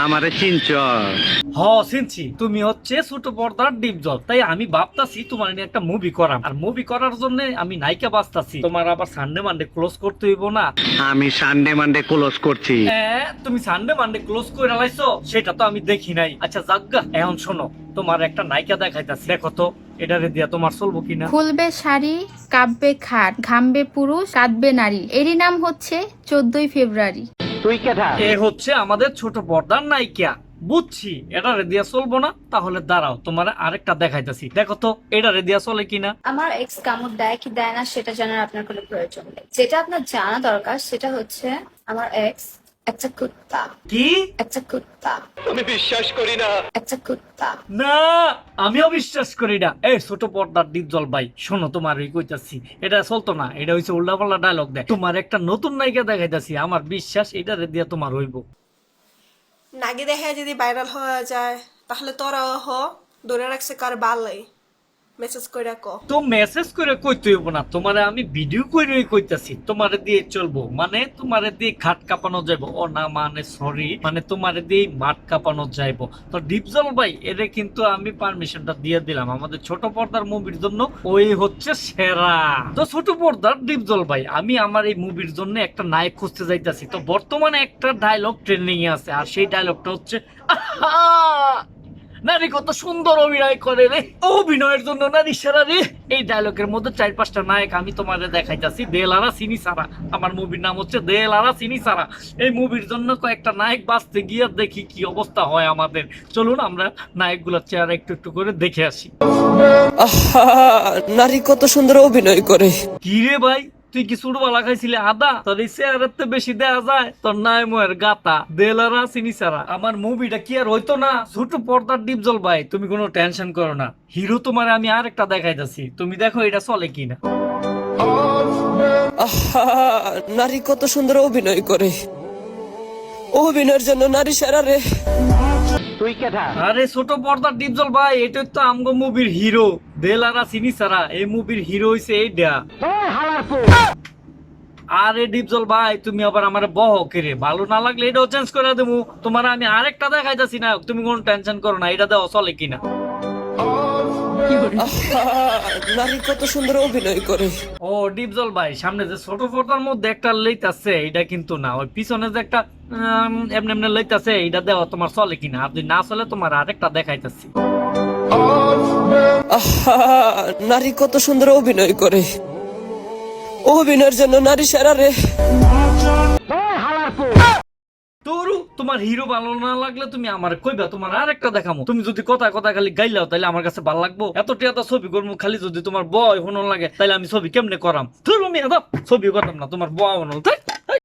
আমারে চিনচ হ চিনছি। তুমি হচ্ছে ছোট পর্দার ডিপ জল। তাই আমি ভাবতাছি তোমার নিয়ে একটা মুভি করাম। আর মুভি করার জন্য আমি নায়িকা বাঁচতাছি। তোমার আবার সানডে মানডে ক্লোজ করতে হইব না? আমি সানডে মানডে ক্লোজ করছি। হ্যাঁ তুমি সানডে মানডে ক্লোজ করে লাইছো? সেটা তো আমি দেখি নাই। আচ্ছা যাজ্ঞা এখন শোনো। তোমার একটা নায়িকা দেখাইতাছি। দেখো তো এটারে দিয়া তোমার চলবো কিনা? খুলবে শাড়ি কাঁপবে খাট ঘামবে পুরুষ কাঁদবে নারী। এরই নাম হচ্ছে চোদ্দই ফেব্রুয়ারি। তুই এ হচ্ছে আমাদের ছোট বর্দার নায়িকা। বুঝছি এটা রেডিয়া চলবো না তাহলে দাঁড়াও তোমার আরেকটা দেখাইতেছি। দেখো তো এটা রেডিয়া চলে কিনা? আমার এক্স কামড় দেয় কি দেয় না সেটা জানার আপনার কোনো প্রয়োজন নেই। যেটা আপনার জানা দরকার সেটা হচ্ছে আমার এক্স একটা কুত্তা। কি? একটা কুত্তা। আমি বিশ্বাস করি না। একটা কুত্তা। না আমিও বিশ্বাস করি না। এই ছোট পর্দার ভাই শোনো তোমার এই কইতাছি এটা চলতো না এটা হইছে উল্টা পাল্টা ডায়লগ দেয়। তোমার একটা নতুন নায়িকা দেখাইতাছি আমার বিশ্বাস এটারে দিয়া তোমার হইব। নাগি দেখে যদি ভাইরাল হয়ে যায় তাহলে তোরা হ ধরে রাখছে কার ভালোই মেসেজ তো মেসেজ করে কইতে হইব না, তোমারে আমি ভিডিও কইতাছি, তোমারে দিয়ে চলবো। মানে তোমারে দিয়ে কাঁপানো যাইব। ও না মানে সরি মানে তোমারে দিয়ে মাঠ কাঁপানো যাইব। তো ডিপজল ভাই, এরে কিন্তু আমি পারমিশনটা দিয়ে দিলাম। আমাদের ছোট পর্দার মুভির জন্য ওই হচ্ছে সেরা। তো ছোট পর্দার ডিপজল ভাই, আমি আমার এই মুভির জন্য একটা নায়ক খুঁজতে যাইতাছি। তো বর্তমানে একটা ডায়লগ ট্রেন্ডিং এ আছে, আর সেই ডায়লগটা হচ্ছে! নারী কত সুন্দর অভিনয় করে রে। অভিনয়ের জন্য নারী সেরা রে। এই ডায়লগের মধ্যে চার পাঁচটা নায়ক আমি তোমাদের দেখাইতাছি দেলারা সিনি সারা আমার মুভির নাম হচ্ছে দেলারা সিনি সারা এই মুভির জন্য কয়েকটা নায়ক বাঁচতে গিয়ে দেখি কি অবস্থা হয় আমাদের। চলুন আমরা নায়কগুলোর চেহারা একটু একটু করে দেখে আসি। আহা নারী কত সুন্দর অভিনয় করে। কি রে ভাই? তুই কি সুরবালা খাইছিলে আদা? তোর এই চেহারার তো বেশি দেয়া যায় তোর নাই মোয়ের গাতা দেলারা সিনিসারা আমার মুভিটা কি আর হইতো না? ছোট পর্দার ডিপজল ভাই তুমি কোনো টেনশন করো না। হিরো তোমার আমি আরেকটা দেখাইতাছি তুমি দেখো এটা চলে কিনা। আহা নারী কত সুন্দর অভিনয় করে। অভিনয়ের জন্য নারী সেরা রে। তুই আরে ছোট পর্দার ডিপজল ভাই এটা তো আমগো মুভির হিরো দেলারা সিনিসারা এই মুভির হিরো হইছে এইটা আরে ডিপজল ভাই তুমি আবার আমার বহ কেরে ভালো না লাগলে এটাও চেঞ্জ করে দেবো তোমার আমি আরেকটা দেখাইতাছি না তুমি কোনো টেনশন করো না এটা দেওয়া চলে কিনা। নারী কত সুন্দর অভিনয় করে। ও ডিপজল ভাই সামনে যে ছোট ফোটার মধ্যে একটা লইতাছে এটা কিন্তু না। ওই পিছনে যে একটা এমনি এমনি লইতাছে এটা দেওয়া তোমার চলে কিনা। যদি না চলে তোমার আরেকটা দেখাইতাছি। নারী কত সুন্দর অভিনয় করে। অভিনয়ের জন্য নারী সেরা রে। তোরু, তোমার হিরো ভালো না লাগলে তুমি আমার কইবা, তোমার আরেকটা দেখামো। তুমি যদি কথা কথা খালি গাইলাও তাহলে আমার কাছে ভালো লাগবো। এত টিয়াটা ছবি করব খালি যদি তোমার বয় হন লাগে তাহলে আমি ছবি কেমনে করাম? তোর আমি ছবি করতাম না, তোমার বয় হন তাই?